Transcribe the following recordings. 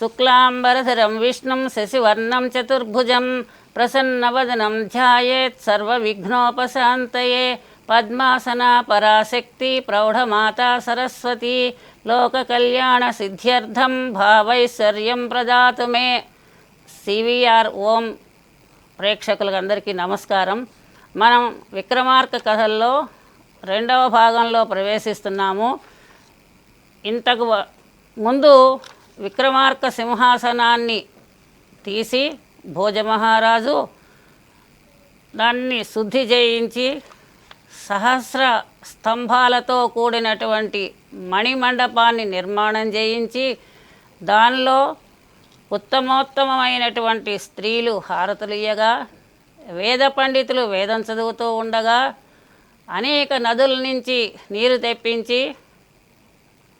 శుక్లాంబరధరం విష్ణుం శశివర్ణం చతుర్భుజం ప్రసన్నవదనం ధ్యాయేత్ సర్వవిఘ్నోపశాంతయే. పద్మాసనా పరాశక్తి ప్రౌఢమాతా సరస్వతి లోకకళ్యాణ సిద్ధ్యర్థం భావైశ్వర్యం ప్రదాతు మే. సివిఆర్ ఓం. ప్రేక్షకులకు అందరికీ నమస్కారం. మనం విక్రమార్క కథల్లో రెండవ భాగంలో ప్రవేశిస్తున్నాము. ఇంతకు ముందు విక్రమార్క సింహాసనాన్ని తీసి భోజమహారాజు దాన్ని శుద్ధి చేయించి సహస్ర స్తంభాలతో కూడినటువంటి మణిమండపాన్ని నిర్మాణం చేయించి దానిలో ఉత్తమోత్తమమైనటువంటి స్త్రీలు హారతులు ఇయ్యగా వేద పండితులు వేదం చదువుతూ ఉండగా అనేక నదుల నుంచి నీరు తెప్పించి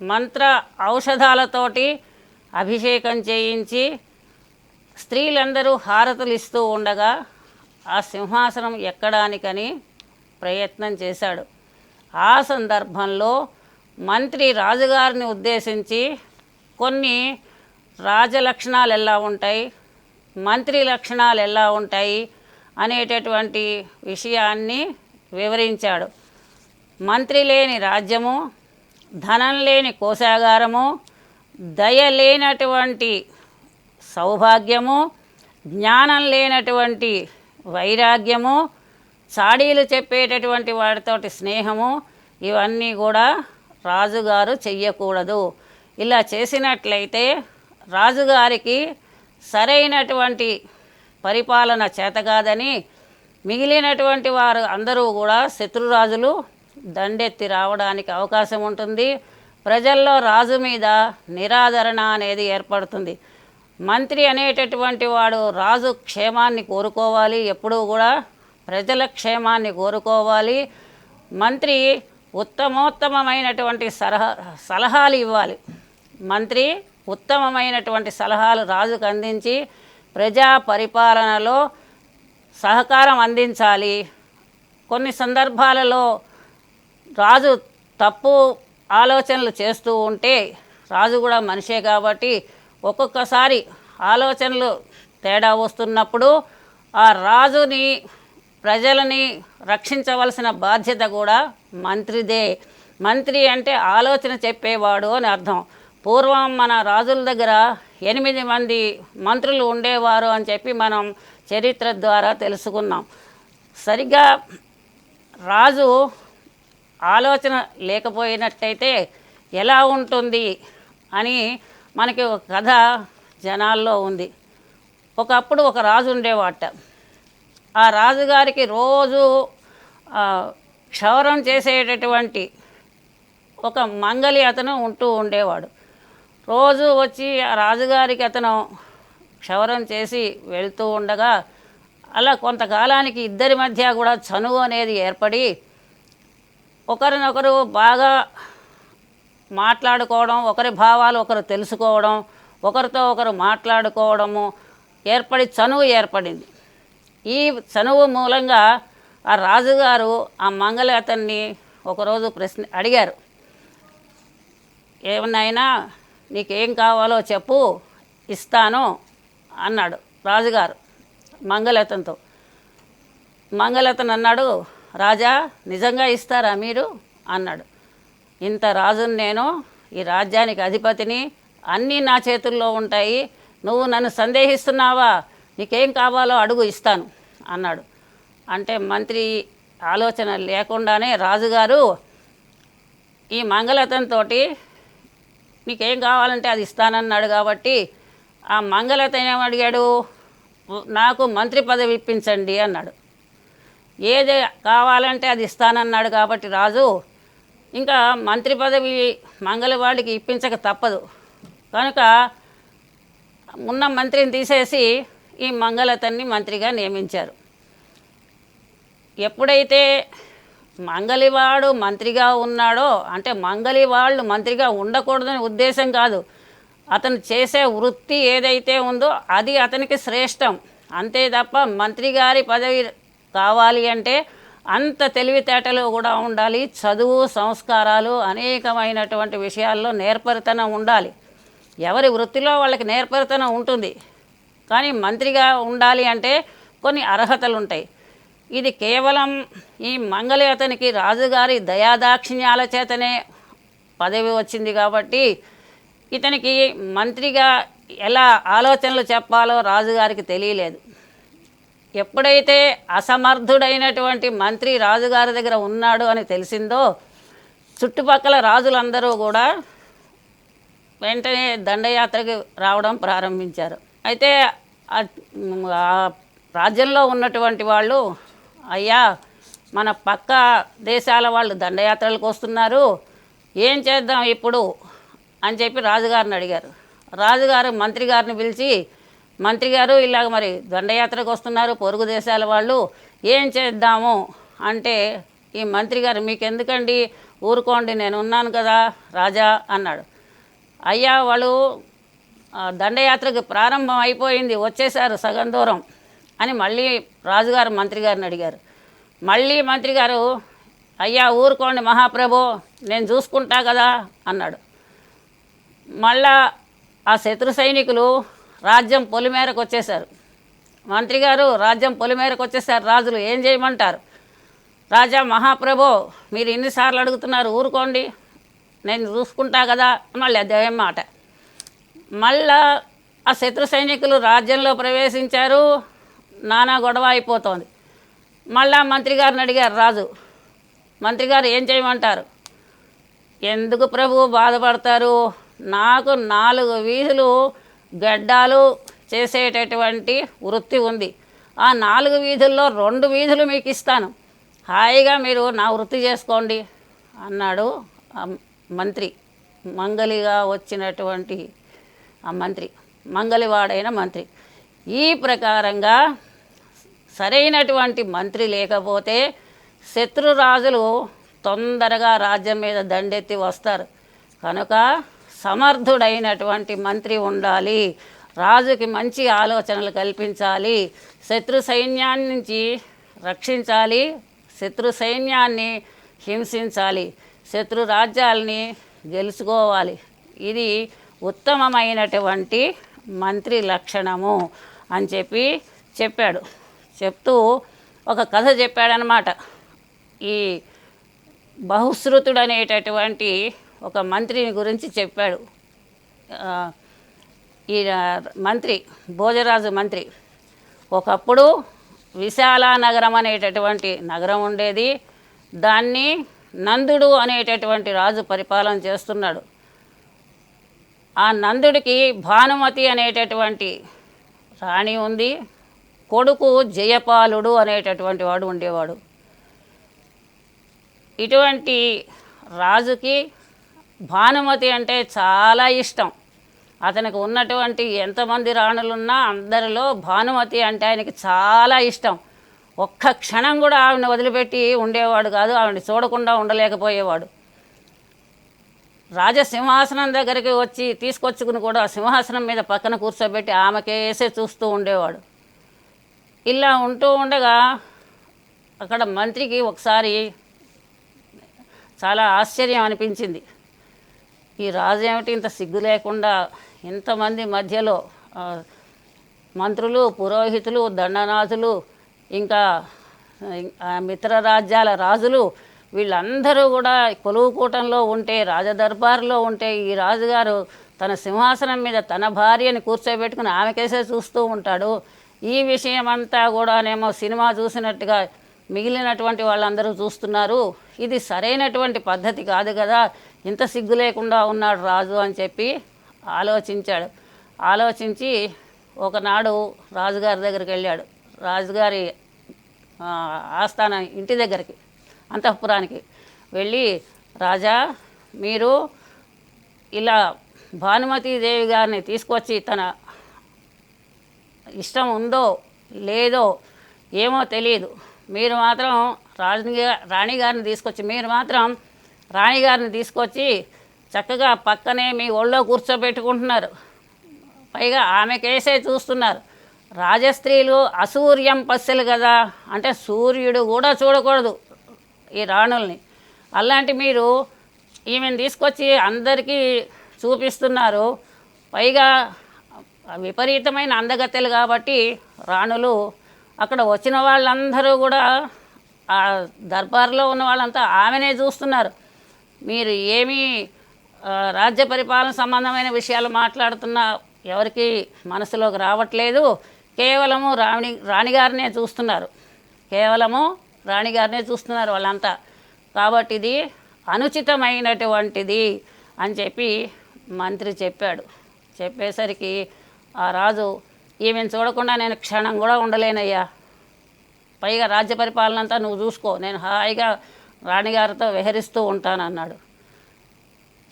మంత్ర ఔషధాలతోటి అభిషేకం చేయించి స్త్రీలందరూ హారతులు ఇస్తూ ఉండగా ఆ సింహాసనం ఎక్కడానికని ప్రయత్నం చేశాడు. ఆ సందర్భంలో మంత్రి రాజుగారిని ఉద్దేశించి కొన్ని రాజలక్షణాలు ఎలా ఉంటాయి మంత్రి లక్షణాలు ఎలా ఉంటాయి అనేటటువంటి విషయాన్ని వివరించాడు. మంత్రి లేని రాజ్యము ధనం లేని కోశాగారము దయ లేనటువంటి సౌభాగ్యము జ్ఞానం లేనటువంటి వైరాగ్యము చాడీలు చెప్పేటటువంటి వాడితోటి స్నేహము ఇవన్నీ కూడా రాజుగారు చెయ్యకూడదు. ఇలా చేసినట్లయితే రాజుగారికి సరైనటువంటి పరిపాలన చేతగాదని మిగిలినటువంటి వారు అందరూ కూడా శత్రురాజులు దండెత్తి రావడానికి అవకాశం ఉంటుంది. ప్రజల్లో రాజు మీద నిరాదరణ అనేది ఏర్పడుతుంది. మంత్రి అనేటటువంటి వాడు రాజు క్షేమాన్ని కోరుకోవాలి ఎప్పుడూ కూడా ప్రజల క్షేమాన్ని కోరుకోవాలి. మంత్రి ఉత్తమోత్తమమైనటువంటి సలహా సలహాలు ఇవ్వాలి. మంత్రి ఉత్తమమైనటువంటి సలహాలు రాజుకు అందించి ప్రజా పరిపాలనలో సహకారం అందించాలి. కొన్ని సందర్భాలలో రాజు తప్పు ఆలోచనలు చేస్తూ ఉంటే రాజు కూడా మనిషే కాబట్టి ఒక్కొక్కసారి ఆలోచనలు తేడా వస్తున్నప్పుడు ఆ రాజుని ప్రజలని రక్షించవలసిన బాధ్యత కూడా మంత్రిదే. మంత్రి అంటే ఆలోచన చెప్పేవాడు అని అర్థం. పూర్వం మన రాజుల దగ్గర ఎనిమిది మంది మంత్రులు ఉండేవారు అని చెప్పి మనం చరిత్ర ద్వారా తెలుసుకున్నాం. సరిగ్గా రాజు ఆలోచన లేకపోయినట్టయితే ఎలా ఉంటుంది అని మనకి ఒక కథ జనాల్లో ఉంది. ఒకప్పుడు ఒక రాజు ఉండేవాట. ఆ రాజుగారికి రోజు క్షవరం చేసేటటువంటి ఒక మంగలి అతను ఉంటూ ఉండేవాడు. రోజు వచ్చి ఆ రాజుగారికి అతను క్షవరం చేసి వెళ్తూ ఉండగా అలా కొంతకాలానికి ఇద్దరి మధ్య కూడా చనువు అనేది ఏర్పడి ఒకరినొకరు బాగా మాట్లాడుకోవడం ఒకరి భావాలు ఒకరు తెలుసుకోవడం ఒకరితో ఒకరు మాట్లాడుకోవడము ఏర్పడి చనువు ఏర్పడింది. ఈ చనువు మూలంగా ఆ రాజుగారు ఆ మంగళ అతన్ని ఒకరోజు ప్రశ్న అడిగారు. ఏమన్నాయినా నీకేం కావాలో చెప్పు ఇస్తాను అన్నాడు రాజుగారు మంగళతతో మంగళతను అన్నాడు రాజా నిజంగా ఇస్తారా మీరు? అన్నాడు. ఇంత రాజుని నేను ఈ రాజ్యానికి అధిపతిని అన్నీ నా చేతుల్లో ఉంటాయి. నువ్వు నన్ను సందేహిస్తున్నావా? నీకేం కావాలో అడుగు ఇస్తాను అన్నాడు. అంటే మంత్రి ఆలోచన లేకుండానే రాజుగారు ఈ మంగళతంతో నీకేం కావాలంటే అది ఇస్తానన్నాడు కాబట్టి ఆ మంగళత ఏమడిగాడు నాకు మంత్రి పదవి ఇప్పించండి అన్నాడు. ఏది కావాలంటే అది ఇస్తానన్నాడు కాబట్టి రాజు ఇంకా మంత్రి పదవి మంగళవాడికి ఇప్పించక తప్పదు. కనుక ఉన్న మంత్రిని తీసేసి ఈ మంగళతన్ని మంత్రిగా నియమించారు. ఎప్పుడైతే మంగలివాడు మంత్రిగా ఉన్నాడో అంటే మంగలివాళ్ళు మంత్రిగా ఉండకూడదని ఉద్దేశం కాదు. అతను చేసే వృత్తి ఏదైతే ఉందో అది అతనికి శ్రేష్టం. అంతే తప్ప మంత్రి గారి పదవి కావాలి అంటే అంత తెలివితేటలు కూడా ఉండాలి చదువు సంస్కారాలు అనేకమైనటువంటి విషయాల్లో నేర్పరితనం ఉండాలి. ఎవరి వృత్తిలో వాళ్ళకి నేర్పరితనం ఉంటుంది. కానీ మంత్రిగా ఉండాలి అంటే కొన్ని అర్హతలు ఉంటాయి ఇది కేవలం ఈ మంగళి అతనికి రాజుగారి దయాదాక్షిణ్యాల చేతనే పదవి వచ్చింది కాబట్టి ఇతనికి మంత్రిగా ఎలా ఆలోచనలు చెప్పాలో రాజుగారికి తెలియలేదు. ఎప్పుడైతే అసమర్థుడైనటువంటి మంత్రి రాజుగారి దగ్గర ఉన్నాడు అని తెలిసిందో చుట్టుపక్కల రాజులందరూ కూడా వెంటనే దండయాత్రకి రావడం ప్రారంభించారు. అయితే రాజ్యంలో ఉన్నటువంటి వాళ్ళు అయ్యా మన పక్క దేశాల వాళ్ళు దండయాత్రలకు వస్తున్నారు ఏం చేద్దాం ఇప్పుడు? అని చెప్పి రాజుగారిని అడిగారు. రాజుగారు మంత్రి గారిని పిలిచి మంత్రి గారు ఇలాగ మరి దండయాత్రకు వస్తున్నారు పొరుగు దేశాల వాళ్ళు. ఏం చేద్దాము అంటే ఈ మంత్రి గారు మీకు ఎందుకండి ఊరుకోండి నేను ఉన్నాను కదా రాజా అన్నాడు. అయ్యా వాళ్ళు ఆ, దండయాత్రకు ప్రారంభం అయిపోయింది వచ్చేసారు సగం దూరం అని మళ్ళీ రాజుగారు మంత్రి గారిని అడిగారు. మళ్ళీ మంత్రి గారు అయ్యా ఊరుకోండి మహాప్రభు నేను చూసుకుంటా కదా అన్నాడు. మళ్ళా ఆ శత్రు సైనికులు రాజ్యం పొలిమేరకు వచ్చేసారు మంత్రి గారు రాజ్యం పొలిమేరకు వచ్చేసారు రాజులు ఏం చేయమంటారు? రాజా మహాప్రభు మీరు ఎన్నిసార్లు అడుగుతున్నారు ఊరుకోండి. నేను చూసుకుంటా కదా మళ్ళీ అదే మాట. మళ్ళా ఆ శత్రు సైనికులు రాజ్యంలో ప్రవేశించారు. నానా గొడవ అయిపోతోంది. మళ్ళా మంత్రి గారిని అడిగారు రాజు మంత్రి గారు ఏం చేయమంటారు? ఎందుకు ప్రభు బాధపడతారు? నాకు నాలుగు వీధులు గడ్డాలు చేసేటటువంటి వృత్తి ఉంది. ఆ నాలుగు వీధుల్లో రెండు వీధులు మీకు ఇస్తాను. హాయిగా మీరు నా వృత్తి చేసుకోండి అన్నాడు ఆ మంత్రి. మంగలిగా వచ్చినటువంటి ఆ మంత్రి. మంగలివాడైన మంత్రి. ఈ ప్రకారంగా సరైనటువంటి మంత్రి లేకపోతే శత్రురాజులు తొందరగా రాజ్యం మీద దండెత్తి వస్తారు. కనుక సమర్థుడైనటువంటి మంత్రి ఉండాలి. రాజుకి మంచి ఆలోచనలు కల్పించాలి. శత్రు సైన్యాన్ని నుంచి రక్షించాలి. శత్రు సైన్యాన్ని హింసించాలి. శత్రు రాజ్యాల్ని గెలుచుకోవాలి. ఇది ఉత్తమమైనటువంటి మంత్రి లక్షణము అని చెప్పి చెప్పాడు. చెప్తూ ఒక కథ చెప్పాడనమాట ఈ బహుశ్రుతుడు అనేటటువంటి ఒక మంత్రిని గురించి చెప్పాడు. ఈ మంత్రి భోజరాజు మంత్రి. ఒకప్పుడు విశాల నగరం అనేటటువంటి నగరం ఉండేది. దాన్ని నందుడు అనేటటువంటి రాజు పరిపాలన చేస్తున్నాడు. ఆ నందుడికి భానుమతి అనేటటువంటి రాణి ఉంది. కొడుకు జయపాలుడు అనేటటువంటి వాడు ఉండేవాడు. ఇటువంటి రాజుకి భానుమతి అంటే చాలా ఇష్టం. అతనికి ఉన్నటువంటి ఎంతమంది రాణులున్నా అందరిలో భానుమతి అంటే ఆయనకి చాలా ఇష్టం. ఒక్క క్షణం కూడా ఆవిడని వదిలిపెట్టి ఉండేవాడు కాదు ఆవిడని చూడకుండా ఉండలేకపోయేవాడు. రాజసింహాసనం దగ్గరికి వచ్చి తీసుకొచ్చుకుని కూడా సింహాసనం మీద పక్కన కూర్చోబెట్టి ఆమెకేసే చూస్తూ ఉండేవాడు. ఇలా ఉంటూ ఉండగా అక్కడ మంత్రికి ఒకసారి చాలా ఆశ్చర్యం అనిపించింది. ఈ రాజు ఏమిటి ఇంత సిగ్గు లేకుండా ఇంతమంది మధ్యలో మంత్రులు పురోహితులు దండనాథులు ఇంకా మిత్ర రాజ్యాల రాజులు వీళ్ళందరూ కూడా కొలువు కూటంలో ఉంటే రాజదర్బార్లో ఉంటే ఈ రాజుగారు తన సింహాసనం మీద తన భార్యని కూర్చోబెట్టుకుని ఆమెకేసే చూస్తూ ఉంటాడు. ఈ విషయమంతా కూడానేమో సినిమా చూసినట్టుగా మిగిలినటువంటి వాళ్ళందరూ చూస్తున్నారు. ఇది సరైనటువంటి పద్ధతి కాదు కదా. ఇంత సిగ్గు లేకుండా ఉన్నాడు రాజు అని చెప్పి ఆలోచించాడు. ఆలోచించి ఒకనాడు రాజుగారి దగ్గరికి వెళ్ళాడు. రాజుగారి ఆస్థానం ఆస్థాన ఇంటి దగ్గరికి అంతఃపురానికి వెళ్ళి రాజా మీరు ఇలా భానుమతీదేవి గారిని తీసుకొచ్చి తన ఇష్టం ఉందో లేదో ఏమో తెలియదు. మీరు మాత్రం రాణి రాణిగారిని తీసుకొచ్చి మీరు మాత్రం రాణిగారిని తీసుకొచ్చి చక్కగా పక్కనే మీ ఒళ్ళో కూర్చోబెట్టుకుంటున్నారు. పైగా ఆమెకేసే చూస్తున్నారు. రాజస్త్రీలు అసూర్యం పස්සెలు కదా అంటే సూర్యుడు కూడా చూడకూడదు ఈ రాణుల్ని. అలాంటి మీరు ఈమెను తీసుకొచ్చి అందరికీ చూపిస్తున్నారు. పైగా విపరీతమైన అందగత్తెలు కాబట్టి రాణులు అక్కడ వచ్చిన వాళ్ళందరూ కూడా ఆ దర్బార్లో ఉన్న వాళ్ళంతా ఆమెనే చూస్తున్నారు. మీరు ఏమీ రాజ్య పరిపాలన సంబంధమైన విషయాలు మాట్లాడుతున్న ఎవరికి మనసులోకి రావట్లేదు. కేవలము రాణి రాణిగారినే చూస్తున్నారు. కేవలము రాణిగారినే చూస్తున్నారు వాళ్ళంతా. కాబట్టి ఇది అనుచితమైనటువంటిది అని చెప్పి మంత్రి చెప్పాడు. చెప్పేసరికి ఆ రాజు ఈమెను చూడకుండా నేను క్షణం కూడా ఉండలేనయ్యా. పైగా రాజ్య పరిపాలన అంతా నువ్వు చూసుకో. నేను హాయిగా రాణిగారితో విహరిస్తూ ఉంటానన్నాడు.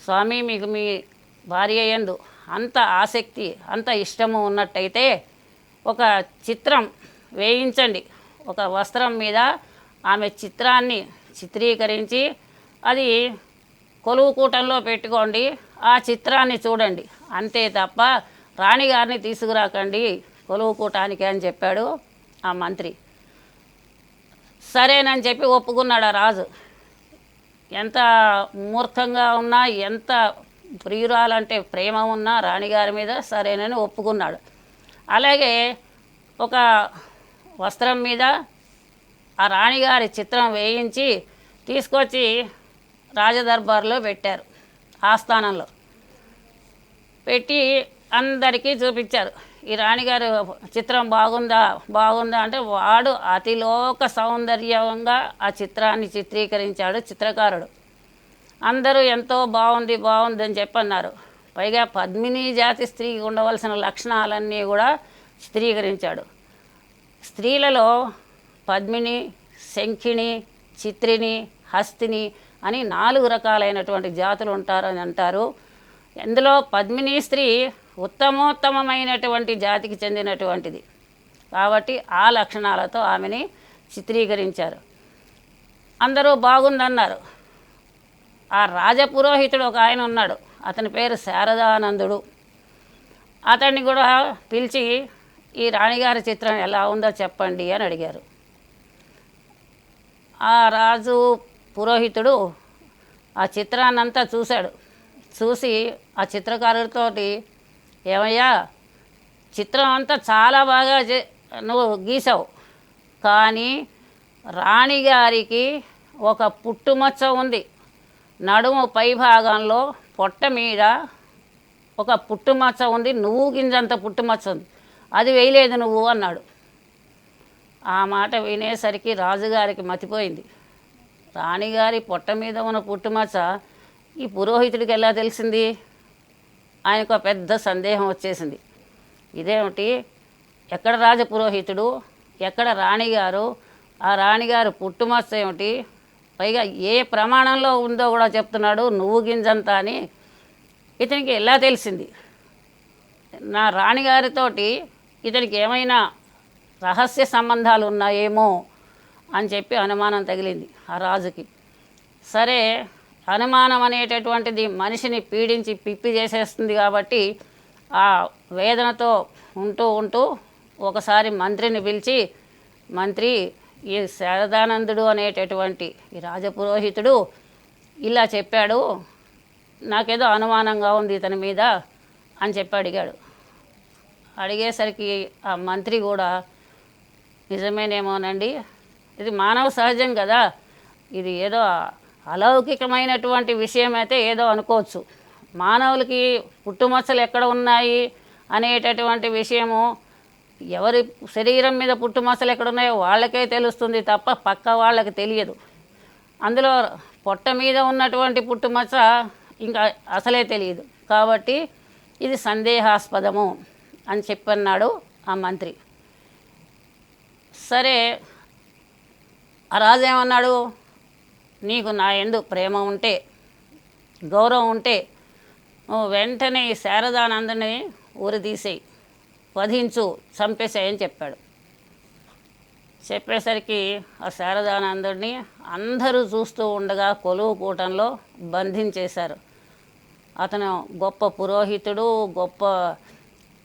స్వామి మీకు మీ భార్య యందు అంత ఆసక్తి అంత ఇష్టము ఉన్నట్టయితే ఒక చిత్రం వేయించండి. ఒక వస్త్రం మీద ఆమె చిత్రాన్ని చిత్రీకరించి అది కొలువు కూటంలో పెట్టుకోండి. ఆ చిత్రాన్ని చూడండి. అంతే తప్ప రాణిగారిని తీసుకురాకండి కొలువు కూటానికి అని చెప్పాడు ఆ మంత్రి. సరేనని చెప్పి ఒప్పుకున్నాడు ఆ రాజు. ఎంత మూర్ఖంగా ఉన్నా ఎంత ప్రియురాలంటే ప్రేమ ఉన్నా రాణిగారి మీద సరేనని ఒప్పుకున్నాడు. అలాగే ఒక వస్త్రం మీద ఆ రాణిగారి చిత్రం వేయించి తీసుకొచ్చి రాజదర్బార్లో పెట్టారు ఆస్థానంలో. పెట్టి అందరికీ చూపించారు. ఈ రాణిగారు చిత్రం బాగుందా బాగుందా అంటే వాడు అతిలోక సౌందర్యంగా ఆ చిత్రాన్ని చిత్రీకరించాడు చిత్రకారుడు. అందరూ ఎంతో బాగుంది బాగుంది అని చెప్పన్నారు. పైగా పద్మిని జాతి స్త్రీకి ఉండవలసిన లక్షణాలన్నీ కూడా చిత్రీకరించాడు. స్త్రీలలో పద్మిని శంఖిణి చిత్రిని హస్తిని అని నాలుగు రకాలైనటువంటి జాతులు ఉంటారని అంటారు. ఇందులో పద్మిని స్త్రీ ఉత్తమోత్తమమైనటువంటి జాతికి చెందినటువంటిది. కాబట్టి ఆ లక్షణాలతో ఆమెని చిత్రీకరించారు. అందరూ బాగుందన్నారు. ఆ రాజపురోహితుడు ఒక ఆయన ఉన్నాడు. అతని పేరు శారదానందుడు. అతన్ని కూడా పిలిచి ఈ రాణిగారి చిత్రం ఎలా ఉందో చెప్పండి అని అడిగారు. ఆ రాజు పురోహితుడు ఆ చిత్రాన్నంతా చూశాడు. చూసి ఆ చిత్రకారుడితోటి ఏమయ్యా? చిత్రం అంతా చాలా బాగా నువ్వు గీసావు. కానీ రాణిగారికి ఒక పుట్టుమచ్చ ఉంది. నడుము పై భాగంలో పొట్ట మీద ఒక పుట్టుమచ్చ ఉంది. నువ్వు గింజంత పుట్టుమచ్చ ఉంది. అది వేయలేదు నువ్వు అన్నాడు. ఆ మాట వినేసరికి రాజుగారికి మతిపోయింది. రాణిగారి పొట్ట మీద ఉన్న పుట్టుమచ్చ ఈ పురోహితుడికి ఎలా తెలిసింది? ఆయనకు ఒక పెద్ద సందేహం వచ్చేసింది. ఇదేమిటి? ఎక్కడ రాజపురోహితుడు ఎక్కడ రాణిగారు? ఆ రాణిగారు పుట్టుమచ్చ ఏమిటి? పైగా ఏ ప్రమాణంలో ఉందో కూడా చెప్తున్నాడు నువ్వు గింజంతా అని. ఇతనికి ఎలా తెలిసింది? నా రాణిగారితోటి ఇతనికి ఏమైనా రహస్య సంబంధాలు ఉన్నాయేమో అని చెప్పి అనుమానం తగిలింది ఆ రాజుకి. సరే అనుమానం అనేటటువంటిది మనిషిని పీడించి పిప్పి చేసేస్తుంది కాబట్టి ఆ వేదనతో ఉంటూ ఉంటూ ఒకసారి మంత్రిని పిలిచి మంత్రి ఈ శారదానందుడు అనేటటువంటి ఈ రాజపురోహితుడు ఇలా చెప్పాడు నాకేదో అనుమానంగా ఉంది ఇతని మీద అని చెప్పి అడిగాడు. అడిగేసరికి ఆ మంత్రి కూడా నిజమేనేమోనండి ఇది మానవ సహజం కదా ఇది ఏదో అలౌకికమైనటువంటి విషయం అయితే ఏదో అనుకోవచ్చు. మానవులకి పుట్టుమచ్చలు ఎక్కడ ఉన్నాయి అనేటటువంటి విషయము ఎవరి శరీరం మీద పుట్టుమచ్చలు ఎక్కడ ఉన్నాయో వాళ్ళకే తెలుస్తుంది తప్ప పక్క వాళ్ళకి తెలియదు. అందులో పొట్ట మీద ఉన్నటువంటి పుట్టుమచ్చ ఇంకా అసలే తెలియదు. కాబట్టి ఇది సందేహాస్పదము అని చెప్పన్నాడు ఆ మంత్రి. సరే ఆ రాజు ఏమన్నాడు? నీకు నా ఎందు ప్రేమ ఉంటే గౌరవం ఉంటే వెంటనే ఈ శారదానందని ఊరి వధించు చంపేసేయని చెప్పాడు. చెప్పేసరికి ఆ శారదానందుడిని అందరూ చూస్తూ ఉండగా కొలువు కూటంలో బంధించేశారు. అతను గొప్ప పురోహితుడు గొప్ప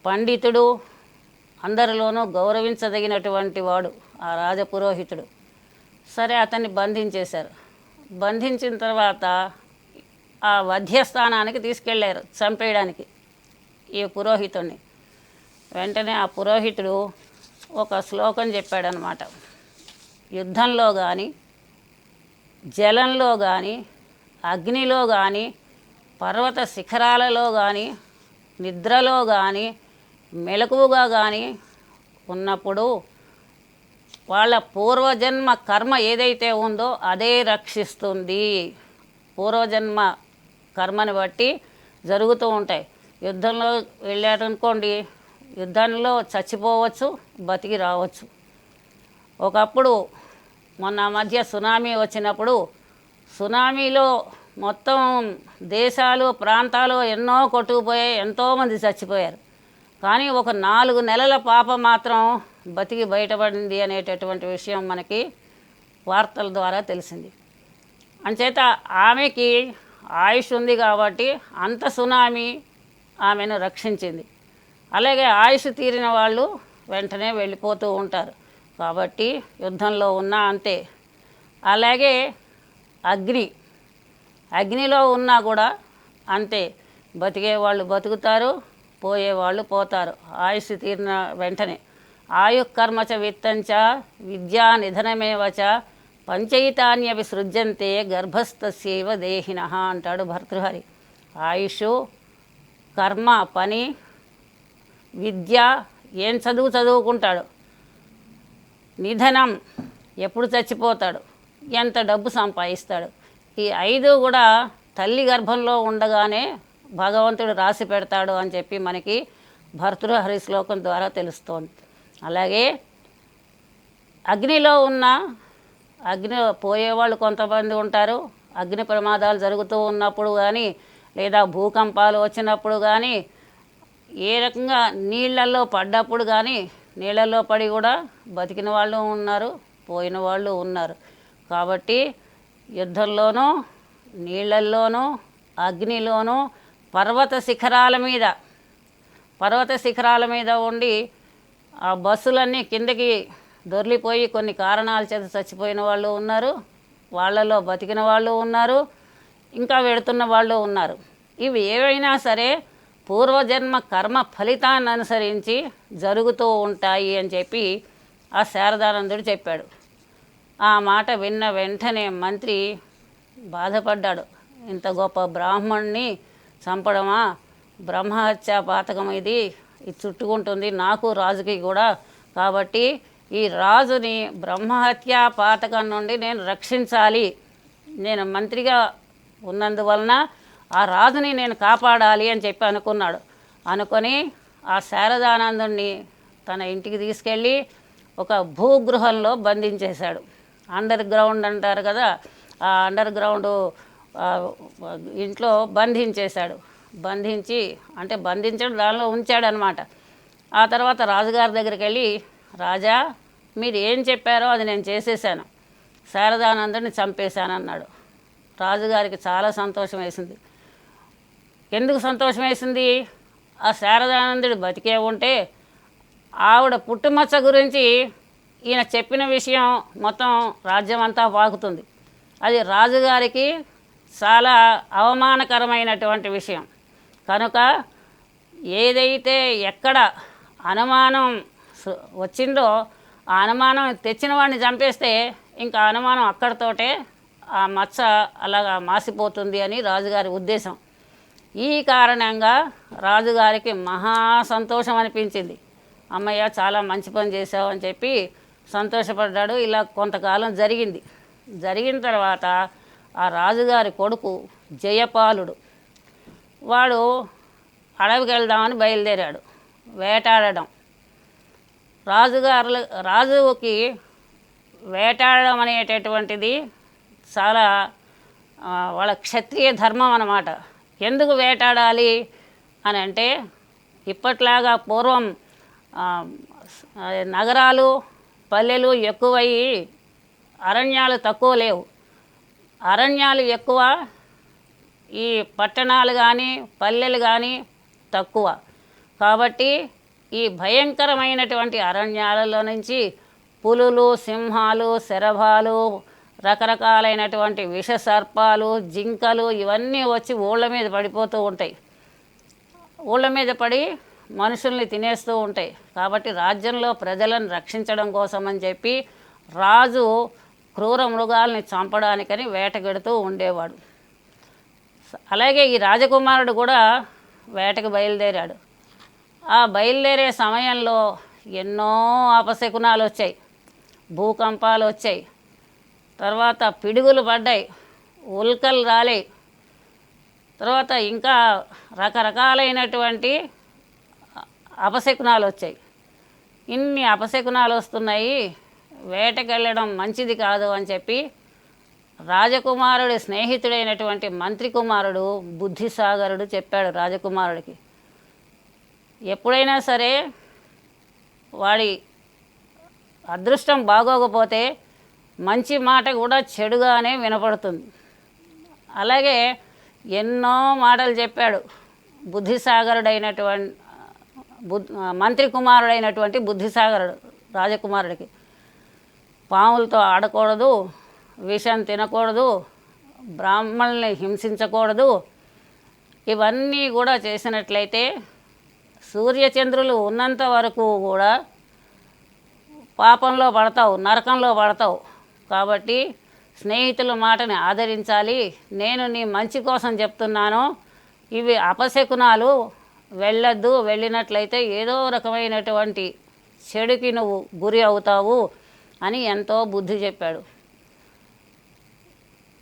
పండితుడు అందరిలోనూ గౌరవించదగినటువంటి వాడు ఆ రాజపురోహితుడు. సరే అతన్ని బంధించేశారు. బంధించిన తర్వాత ఆ వధ్యస్థానానికి తీసుకెళ్ళారు చంపేయడానికి ఈ పురోహితుడిని వెంటనే ఆ పురోహితుడు ఒక శ్లోకం చెప్పాడనమాట. యుద్ధంలో కానీ జలంలో కానీ అగ్నిలో కానీ పర్వత శిఖరాలలో కానీ నిద్రలో కానీ మెలకువగా కానీ ఉన్నప్పుడు వాళ్ళ పూర్వజన్మ కర్మ ఏదైతే ఉందో అదే రక్షిస్తుంది. పూర్వజన్మ కర్మని బట్టి జరుగుతూ ఉంటాయి. యుద్ధంలో వెళ్ళారనుకోండి యుద్ధంలో చచ్చిపోవచ్చు బతికి రావచ్చు. ఒకప్పుడు మొన్న మధ్య సునామీ వచ్చినప్పుడు సునామీలో మొత్తం దేశాలు ప్రాంతాలు ఎన్నో కొట్టుకుపోయాయి ఎంతోమంది చచ్చిపోయారు. కానీ ఒక నాలుగు నెలల పాప మాత్రం బతికి బయటపడింది అనేటటువంటి విషయం మనకి వార్తల ద్వారా తెలిసింది. అంచేత ఆమెకి ఆయుష్ ఉంది కాబట్టి అంత సునామీ ఆమెను రక్షించింది. అలాగే ఆయుష్ తీరిన వాళ్ళు వెంటనే వెళ్ళిపోతూ ఉంటారు. కాబట్టి యుద్ధంలో ఉన్నా అంతే. అలాగే అగ్ని అగ్నిలో ఉన్నా కూడా అంతే. బతికే వాళ్ళు బతుకుతారు పోయేవాళ్ళు పోతారు. ఆయుష్ తీరిన వెంటనే. ఆయుకర్మచ విత్తంచ విద్యా నిధనమేవచ పంచయితాన్యవి సృజ్యంతే గర్భస్థస్యవ దేహిన అంటాడు భర్తృహరి. ఆయుష్ కర్మ పని విద్య ఏం చదువు చదువుకుంటాడు? నిధనం ఎప్పుడు చచ్చిపోతాడు? ఎంత డబ్బు సంపాదిస్తాడు? ఈ ఐదు కూడా తల్లి గర్భంలో ఉండగానే భగవంతుడు రాసి పెడతాడు అని చెప్పి మనకి భర్తృహరి శ్లోకం ద్వారా తెలుస్తోంది. అలాగే అగ్నిలో ఉన్న అగ్ని పోయేవాళ్ళు కొంతమంది ఉంటారు. అగ్ని ప్రమాదాలు జరుగుతూ ఉన్నప్పుడు కానీ లేదా భూకంపాలు వచ్చినప్పుడు కానీ ఏ రకంగా నీళ్ళల్లో పడ్డప్పుడు కానీ నీళ్ళల్లో పడి కూడా బతికిన వాళ్ళు ఉన్నారు పోయిన వాళ్ళు ఉన్నారు. కాబట్టి యుద్ధంలోనూ నీళ్ళల్లోనూ అగ్నిలోనూ పర్వత శిఖరాల మీద పర్వత శిఖరాల మీద ఉండి ఆ బస్సులన్నీ కిందకి దొర్లిపోయి కొన్ని కారణాల చేత చచ్చిపోయిన వాళ్ళు ఉన్నారు. వాళ్ళలో బతికిన వాళ్ళు ఉన్నారు. ఇంకా వెడుతున్న వాళ్ళు ఉన్నారు. ఇవి ఏవైనా సరే పూర్వజన్మ కర్మ ఫలితాన్ని అనుసరించి జరుగుతూ ఉంటాయి అని చెప్పి ఆ శారదానందుడు చెప్పాడు. ఆ మాట విన్న వెంటనే మంత్రి బాధపడ్డాడు. ఇంత గొప్ప బ్రాహ్మణ్ణి చంపడమా? బ్రహ్మహత్య పాతకం ఇది. ఇది చుట్టుకుంటుంది. నాకు రాజుకి కూడా. కాబట్టి ఈ రాజుని బ్రహ్మహత్య పాతకం నుండి నేను రక్షించాలి. నేను మంత్రిగా ఉన్నందువలన ఆ రాజుని నేను కాపాడాలి అని చెప్పి అనుకున్నాడు. అనుకొని ఆ శారదానందుణ్ణి తన ఇంటికి తీసుకెళ్ళి ఒక భూగృహంలో బంధించేశాడు. అండర్ గ్రౌండ్ అంటారు కదా? ఆ అండర్ గ్రౌండ్ ఇంట్లో బంధించేశాడు. బంధించి అంటే బంధించడం దానిలో ఉంచాడు అనమాట ఆ తర్వాత రాజుగారి దగ్గరికి వెళ్ళి రాజా మీరు ఏం చెప్పారో అది నేను చేసేసాను శారదానందుని చంపేశానన్నాడు. రాజుగారికి చాలా సంతోషం వేసింది. ఎందుకు సంతోషం వేసింది? ఆ శారదానందుడు బతికే ఉంటే ఆవిడ పుట్టుమచ్చ గురించి ఈయన చెప్పిన విషయం మొత్తం రాజ్యం అంతా పాకుతుంది అది రాజుగారికి చాలా అవమానకరమైనటువంటి విషయం. కనుక ఏదైతే ఎక్కడ అనుమానం వచ్చిందో ఆ అనుమానం తెచ్చిన వాడిని చంపేస్తే ఇంకా అనుమానం అక్కడితోటే ఆ మచ్చ అలాగా మాసిపోతుంది అని రాజుగారి ఉద్దేశం. ఈ కారణంగా రాజుగారికి మహా సంతోషం అనిపించింది. అమ్మయ్య చాలా మంచి పని చేసావు అని చెప్పి సంతోషపడ్డాడు. ఇలా కొంతకాలం జరిగింది. జరిగిన తర్వాత ఆ రాజుగారి కొడుకు జయపాలుడు. వాడు అడవికి వెళ్దామని బయలుదేరాడు. వేటాడడం. రాజుగారు రాజుకి వేటాడడం అనేటటువంటిది చాలా వాళ్ళ క్షత్రియ ధర్మం అన్నమాట. ఎందుకు వేటాడాలి అని అంటే ఇప్పట్లాగా పూర్వం నగరాలు పల్లెలు ఎక్కువయ్యి అరణ్యాలు తక్కువ లేవు. అరణ్యాలు ఎక్కువ ఈ పట్టణాలు కానీ పల్లెలు కానీ తక్కువ. కాబట్టి ఈ భయంకరమైనటువంటి అరణ్యాలలో నుంచి పులులు సింహాలు శరభాలు రకరకాలైనటువంటి విష సర్పాలు జింకలు ఇవన్నీ వచ్చి ఊళ్ళ మీద పడిపోతూ ఉంటాయి. ఊళ్ళ మీద పడి మనుషుల్ని తినేస్తూ ఉంటాయి. కాబట్టి రాజ్యంలో ప్రజలను రక్షించడం కోసం అని చెప్పి రాజు క్రూర మృగాల్ని చంపడానికని వేటగెడుతూ ఉండేవాడు. అలాగే ఈ రాజకుమారుడు కూడా వేటకు బయలుదేరాడు. ఆ బయలుదేరే సమయంలో ఎన్నో అపశకునాలు వచ్చాయి. భూకంపాలు వచ్చాయి. తర్వాత పిడుగులు పడ్డాయి. ఉల్కలు రాలే తర్వాత ఇంకా రకరకాలైనటువంటి అపశకునాలు వచ్చాయి. ఇన్ని అపశకునాలు వస్తున్నాయి. వేటకెళ్ళడం మంచిది కాదు అని చెప్పి రాజకుమారుడి స్నేహితుడైనటువంటి మంత్రి కుమారుడు బుద్ధిసాగరుడు చెప్పాడు రాజకుమారుడికి. ఎప్పుడైనా సరే వాడి అదృష్టం బాగోకపోతే మంచి మాట కూడా చెడుగానే వినపడుతుంది. అలాగే ఎన్నో మాటలు చెప్పాడు. బుద్ధిసాగరుడైనటువంటి బుద్ధి మంత్రి కుమారుడైనటువంటి బుద్ధిసాగరుడు రాజకుమారుడికి. పాములతో ఆడకూడదు విషం తినకూడదు బ్రాహ్మణుల్ని హింసించకూడదు. ఇవన్నీ కూడా చేసినట్లయితే సూర్యచంద్రులు ఉన్నంత వరకు కూడా పాపంలో పడతావు నరకంలో పడతావు. కాబట్టి స్నేహితుల మాటని ఆదరించాలి. నేను నీ మంచి కోసం చెప్తున్నాను. ఇవి అపశకునాలు. వెళ్ళొద్దు వెళ్ళినట్లయితే ఏదో రకమైనటువంటి చెడుకి నువ్వు గురి అవుతావు. అని ఎంతో బుద్ధి చెప్పాడు.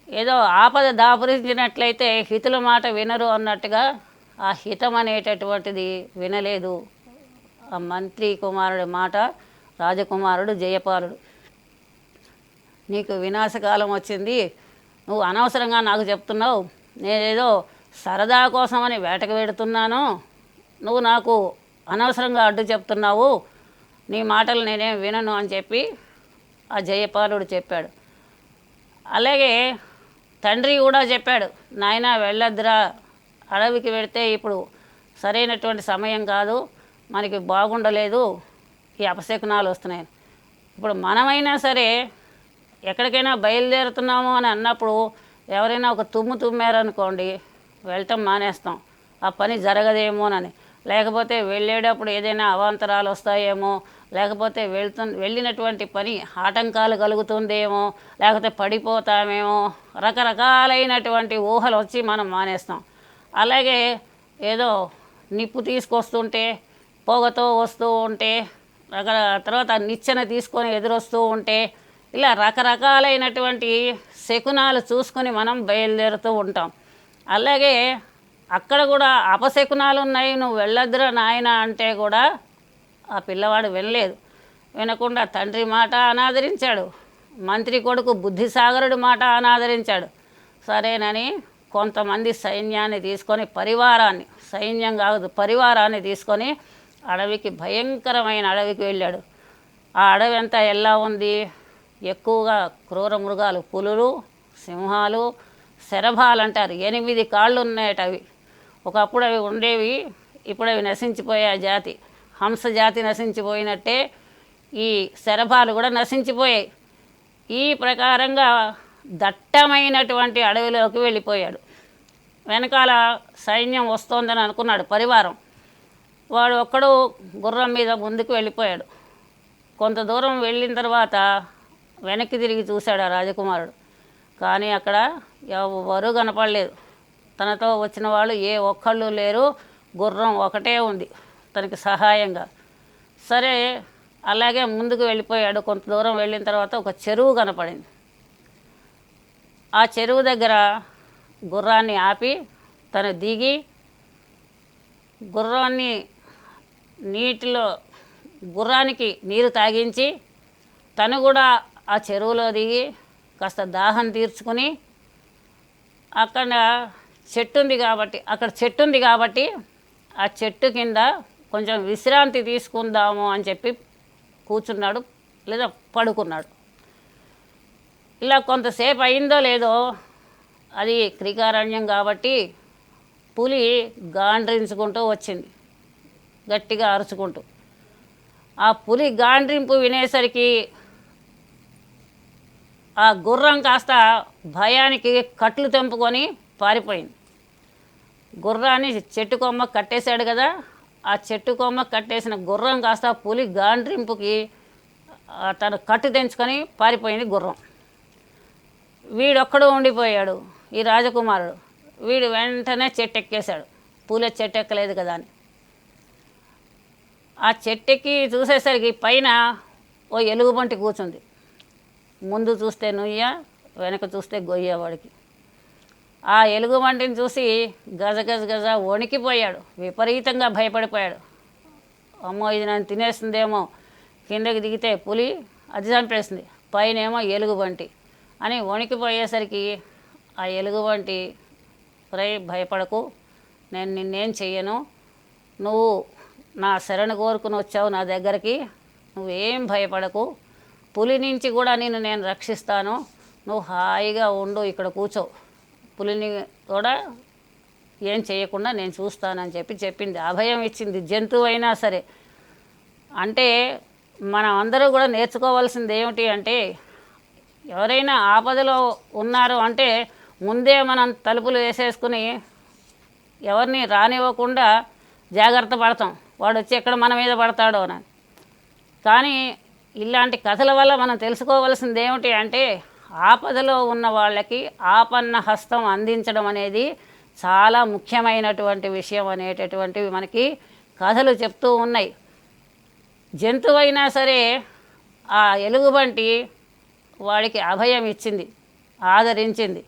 ఏదో ఆపద దాపురించినట్లయితే హితుల మాట వినరు అన్నట్టుగా ఆ హితం అనేటటువంటిది వినలేదు. ఆ మంత్రి కుమారుడి మాట రాజకుమారుడు జయపాలుడు. నీకు వినాశకాలం వచ్చింది నువ్వు అనవసరంగా నాకు చెప్తున్నావు నేనేదో సరదా కోసమని వేటకు పెడుతున్నాను నువ్వు నాకు అనవసరంగా అడ్డు చెప్తున్నావు నీ మాటలు నేనేం వినను అని చెప్పి ఆ జయపాలుడు చెప్పాడు. అలాగే తండ్రి కూడా చెప్పాడు నాయన వెళ్ళొద్దురా. అడవికి వెళితే ఇప్పుడు సరైనటువంటి సమయం కాదు. మనకి బాగుండలేదు. ఈ అపశకునాలు వస్తున్నాయి. ఇప్పుడు మనమైనా సరే ఎక్కడికైనా బయలుదేరుతున్నాము అని అన్నప్పుడు ఎవరైనా ఒక తుమ్ము తుమ్మారనుకోండి వెళ్ళటం మానేస్తాం. ఆ పని జరగదేమోనని. లేకపోతే వెళ్ళేటప్పుడు ఏదైనా అవాంతరాలు వస్తాయేమో లేకపోతే వెళ్తు వెళ్ళినటువంటి పని ఆటంకాలు కలుగుతుందేమో లేకపోతే పడిపోతామేమో రకరకాలైనటువంటి ఊహలు వచ్చి మనం మానేస్తాం. అలాగే ఏదో నిప్పు తీసుకొస్తుంటే పొగతో వస్తూ ఉంటే రక తర్వాత నిచ్చెన తీసుకొని ఎదురొస్తూ ఉంటే ఇలా రకరకాలైనటువంటి శకునాలు చూసుకొని మనం బయలుదేరుతూ ఉంటాం. అలాగే అక్కడ కూడా అపశకునాలు ఉన్నాయి నువ్వు వెళ్ళొద్దురా నాయన అంటే కూడా ఆ పిల్లవాడు వినలేదు. వినకుండా తండ్రి మాట అనాదరించాడు. మంత్రి కొడుకు బుద్ధిసాగరుడి మాట అనాదరించాడు. సరేనని కొంతమంది సైన్యాన్ని తీసుకొని పరివారాన్ని సైన్యం కాదు పరివారాన్ని తీసుకొని అడవికి భయంకరమైన అడవికి వెళ్ళాడు. ఆ అడవి అంతా ఎలా ఉంది? ఎక్కువగా క్రూర మృగాలు పులులు సింహాలు శరభాలు అంటారు ఎనిమిది కాళ్ళు ఉన్నాయట అవి. ఒకప్పుడు అవి ఉండేవి ఇప్పుడు అవి నశించిపోయే జాతి. హంస జాతి నశించిపోయినట్టే ఈ శరభాలు కూడా నశించిపోయాయి. ఈ ప్రకారంగా దట్టమైనటువంటి అడవిలోకి వెళ్ళిపోయాడు. వెనకాల సైన్యం వస్తోందని అనుకున్నాడు పరివారం. వాడు ఒక్కడు గుర్రం మీద ముందుకు వెళ్ళిపోయాడు. కొంత దూరం వెళ్ళిన తర్వాత వెనక్కి తిరిగి చూశాడు ఆ రాజకుమారుడు. కానీ అక్కడ ఎవరూ కనపడలేదు. తనతో వచ్చిన వాళ్ళు ఏ ఒక్కళ్ళు లేరు. గుర్రం ఒకటే ఉంది. తనకి సహాయంగా. సరే అలాగే ముందుకు వెళ్ళిపోయాడు. కొంత దూరం వెళ్ళిన తర్వాత ఒక చెరువు కనపడింది. ఆ చెరువు దగ్గర గుర్రాన్ని ఆపి తను దిగి గుర్రాన్ని నీటిలో గుర్రానికి నీరు తాగించి తను కూడా ఆ చెరువులో దిగి కాస్త దాహం తీర్చుకుని అక్కడ చెట్టు ఉంది కాబట్టి అక్కడ చెట్టు ఉంది కాబట్టి ఆ చెట్టు కింద కొంచెం విశ్రాంతి తీసుకుందాము అని చెప్పి కూర్చున్నాడు లేదా పడుకున్నాడు. ఇలా కొంతసేపు అయిందో లేదో అది క్రికారణ్యం కాబట్టి పులి గాండ్రించుకుంటూ వచ్చింది. గట్టిగా అరుచుకుంటూ. ఆ పులి గాండ్రింపు వినేసరికి ఆ గుర్రం కాస్త భయానికి కట్లు తెంపుకొని పారిపోయింది. గుర్రాన్ని చెట్టు కొమ్మ కట్టేశాడు కదా ఆ చెట్టు కొమ్మ కట్టేసిన గుర్రం కాస్త పులి గాండ్రింపుకి తను కట్టు తెంచుకొని పారిపోయింది గుర్రం. వీడొక్కడు ఉండిపోయాడు ఈ రాజకుమారుడు. వీడు వెంటనే చెట్టు ఎక్కేశాడు పూలే చెట్టు ఎక్కలేదు కదా అని. ఆ చెట్టెక్కి చూసేసరికి పైన ఓ ఎలుగుబంటి కూర్చుంది ముందు చూస్తే నుయ్య వెనక చూస్తే గొయ్య వాడికి. ఆ ఎలుగుబంటిని చూసి గజ గజ గజ వణికిపోయాడు. విపరీతంగా భయపడిపోయాడు. అమ్మో ఇది నన్ను తినేస్తుందేమో. కిందకి దిగితే పులి అది చంపేసింది పైనేమో ఎలుగుబంటి అని వణికిపోయేసరికి ఆ ఎలుగుబంటి ప్రై భయపడకు. నేను నిన్నేం చెయ్యను. నువ్వు నా శరణు కోరుకుని వచ్చావు నా దగ్గరికి. నువ్వేం భయపడకు. పులి నుంచి కూడా నేను నేను రక్షిస్తాను. నువ్వు హాయిగా ఉండు ఇక్కడ కూర్చో. పులిని కూడా ఏం చేయకుండా నేను చూస్తానని చెప్పి చెప్పింది. అభయం ఇచ్చింది. జంతువు అయినా సరే. అంటే మనం అందరూ కూడా నేర్చుకోవాల్సింది ఏమిటి అంటే ఎవరైనా ఆపదలో ఉన్నారు అంటే ముందే మనం తలుపులు వేసేసుకుని ఎవరిని రానివ్వకుండా జాగ్రత్త పడతాం. వాడు వచ్చి ఎక్కడ మన మీద పడతాడో అని. కానీ ఇలాంటి కథల వల్ల మనం తెలుసుకోవాల్సింది ఏమిటి అంటే ఆపదలో ఉన్న వాళ్ళకి ఆపన్న హస్తం అందించడం అనేది చాలా ముఖ్యమైనటువంటి విషయం అనేటటువంటివి మనకి కథలు చెప్తూ ఉన్నాయి. జంతువైనా సరే ఆ ఎలుగుబంటి వాడికి అభయం ఇచ్చింది ఆదరించింది.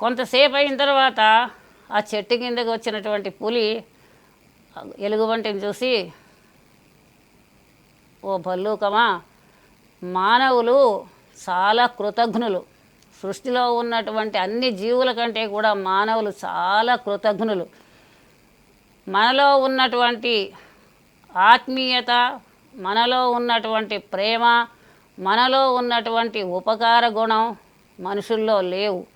కొంతసేపు అయిన తర్వాత ఆ చెట్టు కిందకి వచ్చినటువంటి పులి ఎలుగుబంటిని చూసి ఓ భల్లూకమా మానవులు చాలా కృతజ్ఞులు. సృష్టిలో ఉన్నటువంటి అన్ని జీవుల కంటే కూడా మానవులు చాలా కృతజ్ఞులు. మనలో ఉన్నటువంటి ఆత్మీయత మనలో ఉన్నటువంటి ప్రేమ మనలో ఉన్నటువంటి ఉపకార గుణం మనుషుల్లో లేవు.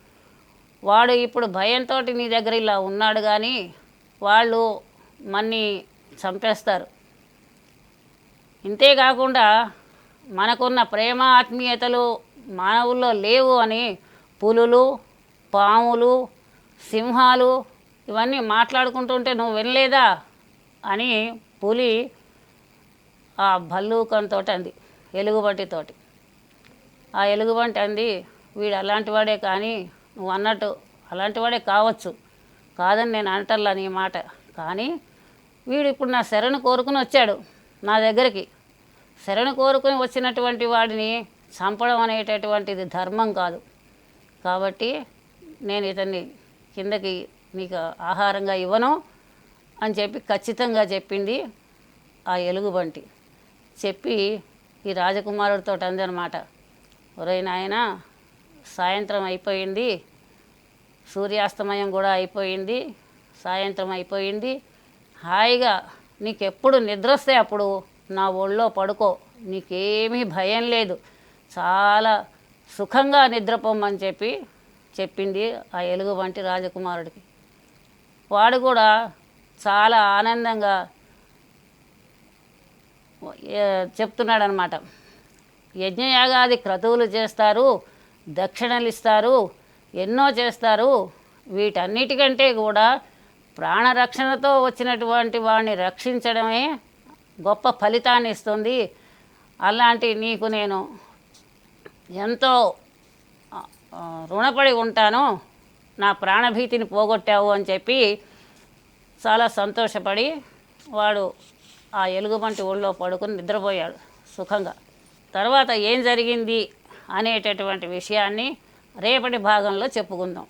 వాడు ఇప్పుడు భయంతో నీ దగ్గర ఇలా ఉన్నాడు కానీ వాళ్ళు మన్ని చంపేస్తారు. ఇంతేకాకుండా మనకున్న ప్రేమ ఆత్మీయతలు మానవుల్లో లేవు అని పులులు పాములు సింహాలు ఇవన్నీ మాట్లాడుకుంటుంటే నువ్వు వినలేదా అని పులి ఆ భల్లూకంతో అంది ఎలుగుబంటితోటి. ఆ ఎలుగుబంటి అంది వీడు అలాంటి వాడే కానీ నువ్వు అన్నట్టు అలాంటి వాడే కావచ్చు. కాదని నేను అంటల్లా నీ మాట. కానీ వీడు ఇప్పుడు నా శరణు కోరుకుని వచ్చాడు నా దగ్గరికి. శరణు కోరుకుని వచ్చినటువంటి వాడిని చంపడం అనేటటువంటిది ధర్మం కాదు. కాబట్టి నేను ఇతన్ని కిందకి నీకు ఆహారంగా ఇవ్వను అని చెప్పి ఖచ్చితంగా చెప్పింది ఆ ఎలుగుబంటి. చెప్పి ఈ రాజకుమారుడితో అందనమాట ఒరే నాయన సాయంత్రం అయిపోయింది సూర్యాస్తమయం కూడా అయిపోయింది సాయంత్రం అయిపోయింది హాయిగా నీకెప్పుడు నిద్ర వస్తే అప్పుడు నా ఒళ్ళో పడుకో నీకేమీ భయం లేదు. చాలా సుఖంగా నిద్రపోమని చెప్పి చెప్పింది ఆ ఎలుగు వంటి రాజకుమారుడికి. వాడు కూడా చాలా ఆనందంగా చెప్తున్నాడనమాట. యజ్ఞయాగాది క్రతువులు చేస్తారు దక్షిణలు ఇస్తారు ఎన్నో చేస్తారు. వీటన్నిటికంటే కూడా ప్రాణరక్షణతో వచ్చినటువంటి వాడిని రక్షించడమే గొప్ప ఫలితాన్ని ఇస్తుంది. అలాంటి నీకు నేను ఎంతో రుణపడి ఉంటాను. నా ప్రాణభీతిని పోగొట్టావు అని చెప్పి చాలా సంతోషపడి వాడు ఆ ఎలుగుబంటి ఒళ్ళో పడుకుని నిద్రపోయాడు సుఖంగా. తర్వాత ఏం జరిగింది అనేటటువంటి విషయాన్ని రేపటి భాగంలో చెప్పుకుందాం.